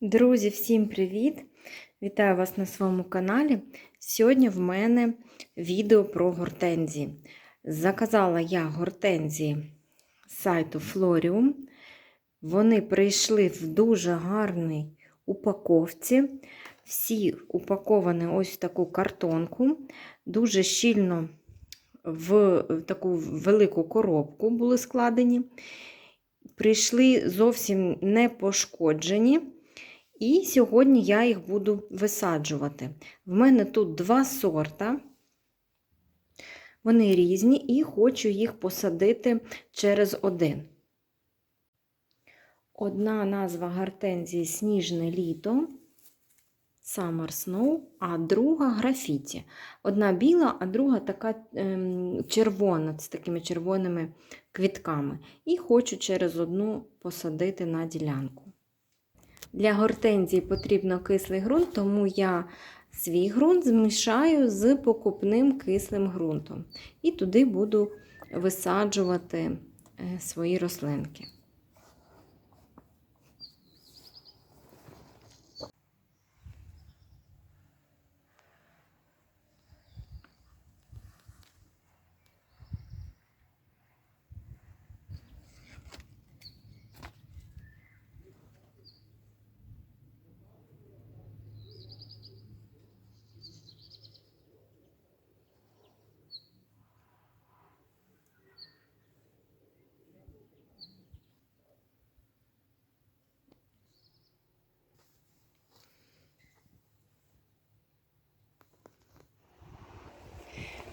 Друзі, всім привіт! Вітаю вас на своєму каналі. Сьогодні в мене відео про гортензії. Заказала я гортензії з сайту Florium. Вони прийшли в дуже гарній упаковці. Всі упаковані ось в таку картонку. Дуже щільно в таку велику коробку були складені. Прийшли зовсім не пошкоджені. І сьогодні я їх буду висаджувати. В мене тут два сорта, вони різні, і хочу їх посадити через один. Одна назва гортензії Сніжне літо, Summer Snow, а друга графіті. Одна біла, а друга така ем, червона, з такими червоними квітками. І хочу через одну посадити на ділянку. Для гортензії потрібно кислий ґрунт, тому я свій ґрунт змішаю з покупним кислим ґрунтом. І туди буду висаджувати свої рослинки.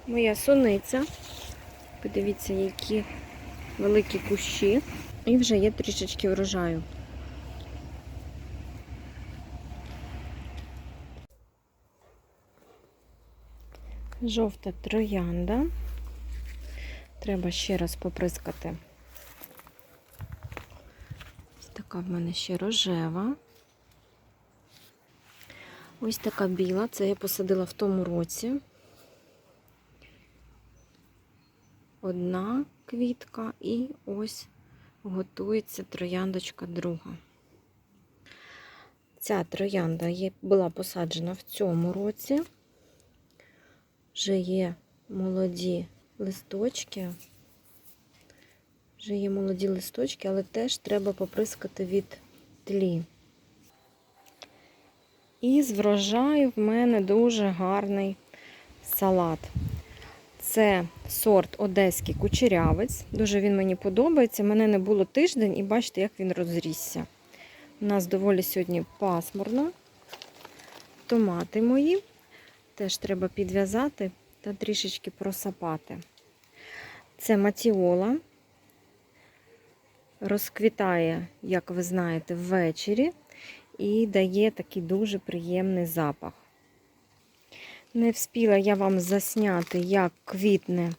Моя суниця. Подивіться, які великі кущі. І вже є трішечки врожаю. Жовта троянда. Треба ще раз поприскати. Ось така в мене ще рожева. Ось така біла. Це я посадила в тому році. Одна квітка і ось готується трояндочка друга. Ця троянда була посаджена в цьому році. Вже є молоді листочки. Вже є молоді листочки, але теж треба поприскати від тлі. І з врожаю в мене дуже гарний салат. Це сорт Одеський кучерявець. Дуже він мені подобається. Мене не було тиждень, і бачите, як він розрісся. У нас доволі сьогодні пасмурно. Томати мої теж треба підв'язати та трішечки просапати. Це матіола. Розквітає, як ви знаєте, ввечері і дає такий дуже приємний запах. Не вспіла я вам засняти, як квітне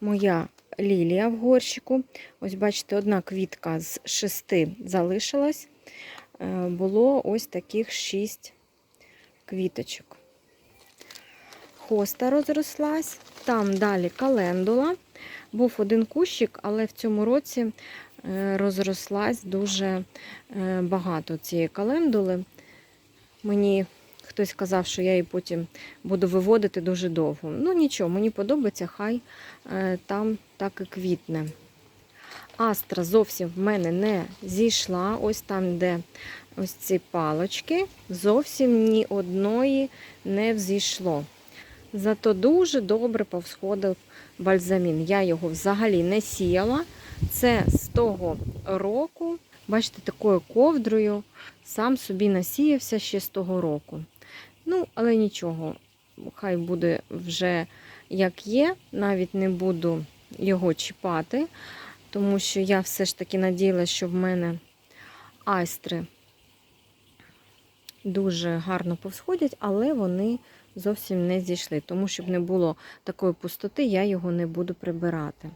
моя лілія в горщику. Ось, бачите, одна квітка з шести залишилась. Було ось таких шість квіточок. Хоста розрослась, там далі календула. Був один кущик, але в цьому році розрослась дуже багато цієї календули. Мені Хтось казав, що я її потім буду виводити дуже довго. Ну нічого, мені подобається, хай е, там так і квітне. Астра зовсім в мене не зійшла. Ось там, де ось ці палочки, зовсім ні одної не взійшло. Зато дуже добре повсходив бальзамін. Я його взагалі не сіяла. Це з того року, бачите, такою ковдрою сам собі насіявся ще з того року. Ну, але нічого, хай буде вже як є, навіть не буду його чіпати, тому що я все ж таки надіялася, що в мене айстри дуже гарно повсходять, але вони зовсім не зійшли. Тому, щоб не було такої пустоти, я його не буду прибирати.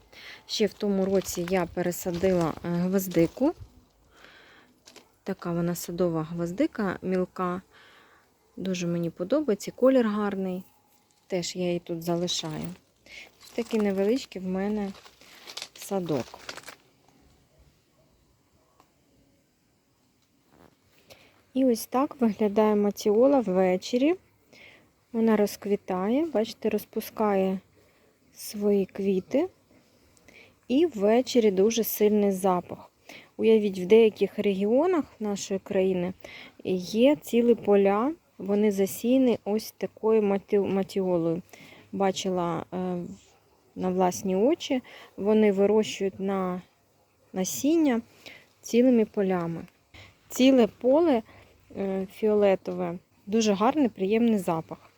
Ще в тому році я пересадила е, гвоздику. Така вона садова гвоздика мілка. Дуже мені подобається. Колір гарний. Теж я її тут залишаю. Ось такий невеличкий в мене садок. І ось так виглядає матіола ввечері. Вона розквітає, бачите, розпускає свої квіти. І ввечері дуже сильний запах. Уявіть, в деяких регіонах нашої країни є цілі поля, вони засіяні ось такою матіолою. Бачила е, на власні очі, вони вирощують на насіння цілими полями. Ціле поле е, фіолетове, дуже гарний, приємний запах.